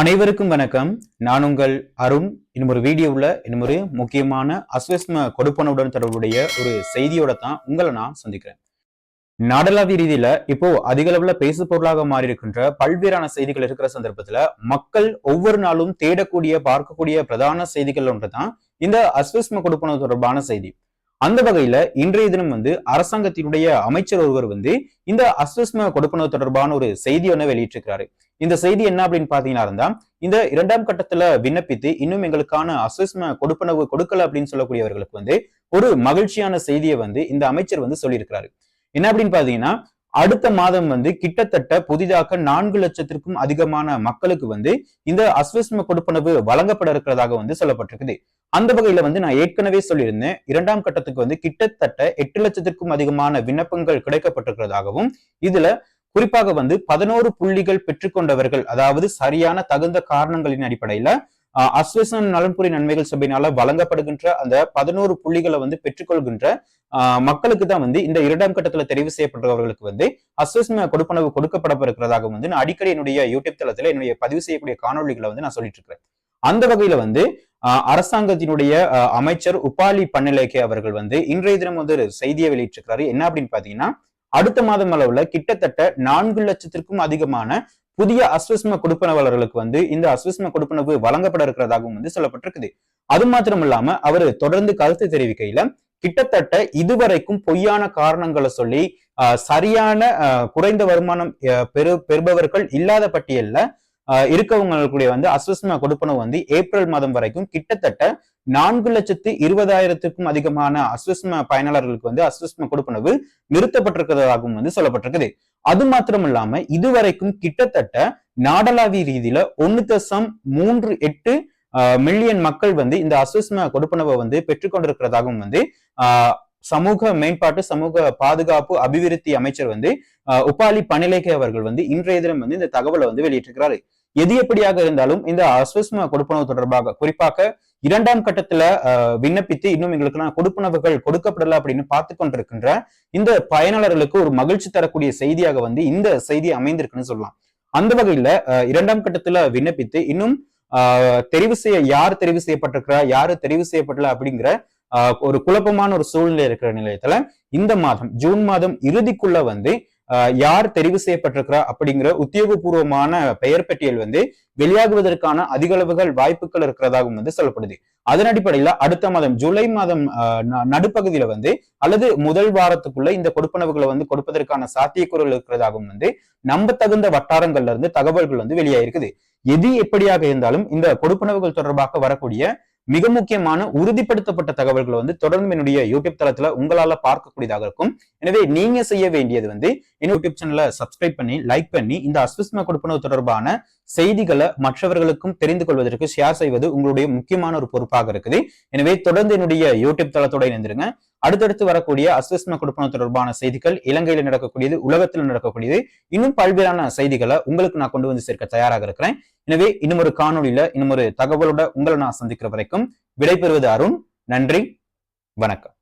அனைவருக்கும் வணக்கம். நான் உங்கள் அருண். இன்னும் ஒரு வீடியோவில் இன்னும் ஒரு முக்கியமான அஸ்வஸ்ம கொடுப்பனவுடன் தொடர்புடைய ஒரு செய்தியோட தான் உங்களை நான் சந்திக்கிறேன். நாடளாவிய ரீதியில இப்போ அதிக அளவுல பேசு பொருளாக மாறி இருக்கின்ற பல்வேறான செய்திகள் இருக்கிற சந்தர்ப்பத்துல மக்கள் ஒவ்வொரு நாளும் தேடக்கூடிய பார்க்கக்கூடிய பிரதான செய்திகள் ஒன்று தான் இந்த அஸ்வஸ்ம கொடுப்பனவு தொடர்பான செய்தி. அந்த வகையில இன்றைய தினம் வந்து அரசாங்கத்தினுடைய அமைச்சர் ஒருவர் வந்து இந்த அஸ்வஸ்ம கொடுப்பனவு தொடர்பான ஒரு செய்தி ஒன்று வெளியிட்டிருக்கிறாரு. இந்த செய்தி என்ன அப்படின்னு பாத்தீங்கன்னா இருந்தா இந்த இரண்டாம் கட்டத்துல விண்ணப்பித்து இன்னும் எங்களுக்கான அஸ்வஸ்ம கொடுப்பனவு கொடுக்கல அப்படின்னு சொல்லக்கூடியவர்களுக்கு வந்து ஒரு மகிழ்ச்சியான செய்தியை வந்து இந்த அமைச்சர் வந்து சொல்லியிருக்கிறாரு. என்ன அப்படின்னு பாத்தீங்கன்னா அடுத்த மாதம் வந்து கிட்டத்தட்ட புதிதாக நான்கு லட்சத்திற்கும் அதிகமான மக்களுக்கு வந்து இந்த அஸ்வஸ்ம கொடுப்பனவு வழங்கப்பட இருக்கிறதாக வந்து சொல்லப்பட்டிருக்குது. அந்த வகையில வந்து நான் ஏற்கனவே சொல்லியிருந்தேன். இரண்டாம் கட்டத்துக்கு வந்து கிட்டத்தட்ட எட்டு லட்சத்திற்கும் அதிகமான விண்ணப்பங்கள் கிடைக்கப்பட்டிருக்கிறதாகவும் இதுல குறிப்பாக வந்து பதினோரு புள்ளிகள் பெற்றுக்கொண்டவர்கள் அதாவது சரியான தகுந்த காரணங்களின் அடிப்படையில அஸ்வசன் நலன்புரி நன்மைகள் சபையினால வழங்கப்படுகின்ற அந்த பதினோரு புள்ளிகளை வந்து பெற்றுக்கொள்கின்ற மக்களுக்கு தான் வந்து இந்த இரண்டாம் கட்டத்துல தெரிவு செய்யப்பட்டவர்களுக்கு வந்து அஸ்வஸ்ம கொடுப்பனவு கொடுக்கப்பட இருக்கிறதாக வந்து நான் அடிக்கடி என்னுடைய யூடியூப் தளத்துல என்னுடைய பதிவு செய்யக்கூடிய காணொலிகளை வந்து நான் சொல்லிட்டு இருக்கிறேன். அந்த வகையில வந்து அரசாங்கத்தினுடைய அமைச்சர் உபாலி பன்னிலேக்கே அவர்கள் வந்து இன்றைய தினம் வந்து ஒரு செய்தியை வெளியிட்டிருக்கிறாரு. என்ன அப்படின்னு பாத்தீங்கன்னா அடுத்த மாதம் அளவுல கிட்டத்தட்ட நான்கு லட்சத்திற்கும் அதிகமான புதிய அஸ்வஸ்ம கொடுப்பனவாளர்களுக்கு வந்து இந்த அஸ்வஸ்ம கொடுப்பனவு வழங்கப்பட இருக்கிறதாகவும் வந்து சொல்லப்பட்டிருக்குது. அது மாத்திரம் இல்லாம அவர் தொடர்ந்து கருத்து தெரிவிக்கையில கிட்டத்தட்ட இதுவரைக்கும் பொய்யான காரணங்களை சொல்லி சரியான குறைந்த வருமானம் பெரு பெறுபவர்கள் இல்லாத பட்டியல்ல இருக்கவங்களுடைய வந்து அஸ்வஸ்ம கொடுப்பனவு வந்து ஏப்ரல் மாதம் வரைக்கும் கிட்டத்தட்ட நான்கு லட்சத்து இருபதாயிரத்துக்கும் அதிகமான அஸ்வஸ்ம பயனாளர்களுக்கு வந்து அஸ்வஸ்ம கொடுப்பனவு நிறுத்தப்பட்டிருக்கிறதாகவும் வந்து சொல்லப்பட்டிருக்குது. அது மாத்திரம் இல்லாம இதுவரைக்கும் கிட்டத்தட்ட நாடளாவிய ரீதியில ஒன்னு தசம் மூன்று எட்டு மில்லியன் மக்கள் வந்து இந்த அஸ்வஸ்ம கொடுப்பனவை வந்து பெற்றுக்கொண்டிருக்கிறதாகவும் வந்து சமூக மேம்பாட்டு சமூக பாதுகாப்பு அபிவிருத்தி அமைச்சர் வந்து உபாலி பணிலேகே அவர்கள் வந்து இன்றைய தினம் வந்து இந்த தகவலை வந்து வெளியிட்டிருக்கிறாரு. எது எப்படியாக இருந்தாலும் இந்த அஸ்வஸ்ம கொடுப்பனவு தொடர்பாக குறிப்பாக இரண்டாம் கட்டத்துல விண்ணப்பித்து இன்னும் எங்களுக்கு கொடுப்பனவுகள் கொடுக்கப்படல அப்படின்னு பார்த்து கொண்டிருக்கின்ற இந்த பயனாளர்களுக்கு ஒரு மகிழ்ச்சி தரக்கூடிய செய்தியாக வந்து இந்த செய்தி அமைந்திருக்குன்னு சொல்லலாம். அந்த வகையில இரண்டாம் கட்டத்துல விண்ணப்பித்து இன்னும் தெரிவு செய்ய யார் தெரிவு செய்யப்பட்டிருக்கிறா யாரு தெரிவு செய்யப்படல அப்படிங்கிற ஒரு குழப்பமான ஒரு சூழ்நிலை இருக்கிற நிலையத்துல இந்த மாதம் ஜூன் மாதம் இறுதிக்குள்ள வந்து யார் தெரிவு செய்யப்பட்டிருக்கிறா அப்படிங்கிற உத்தியோகபூர்வமான பெயர் பட்டியல் வந்து வெளியாகுவதற்கான அதிக அளவுகள் வாய்ப்புகள் இருக்கிறதாகவும் வந்து சொல்லப்படுது. அதன் அடிப்படையில அடுத்த மாதம் ஜூலை மாதம் நடுப்பகுதியில வந்து அல்லது முதல் வாரத்துக்குள்ள இந்த கொடுப்பனவுகளை வந்து கொடுப்பதற்கான சாத்தியக்கூறுகள் இருக்கிறதாகவும் வந்து நம்ப தகுந்த வட்டாரங்கள்ல இருந்து தகவல்கள் வந்து வெளியாயிருக்குது. எது எப்படியாக இருந்தாலும் இந்த கொடுப்பனவுகள் தொடர்பாக வரக்கூடிய மிக முக்கியமான உறுதிப்படுத்தப்பட்ட தகவல்களை வந்து தொடர்ந்து என்னுடைய யூடியூப் தளத்துல உங்களால பார்க்கக்கூடியதாக இருக்கும். எனவே நீங்க செய்ய வேண்டியது வந்து என் யூடியூப் சேனலை சப்ஸ்கிரைப் பண்ணி லைக் பண்ணி இந்த அஸ்விஸ்ம கொடுப்பனவு தொடர்பான செய்திகளை மற்றவர்களுக்கும் தெரிந்து கொள்வதற்கு ஷேர் செய்வது உங்களுடைய முக்கியமான ஒரு பொறுப்பாக இருக்குது. எனவே தொடர்ந்து என்னுடைய யூடியூப் தளத்தோட இணைந்திருங்க. அடுத்தடுத்து வரக்கூடிய அஸ்வஸ்ம கொடுப்பன தொடர்பான செய்திகள் இலங்கையில் நடக்கக்கூடியது உலகத்தில் நடக்கக்கூடியது இன்னும் பல்வேறான செய்திகளை உங்களுக்கு நான் கொண்டு வந்து சேர்க்க தயாராக இருக்கிறேன். எனவே இன்னும் ஒரு காணொலியில இன்னும் ஒரு தகவலோட உங்களை நான் சந்திக்கிற வரைக்கும் விடைபெறுவது அருண். நன்றி வணக்கம்.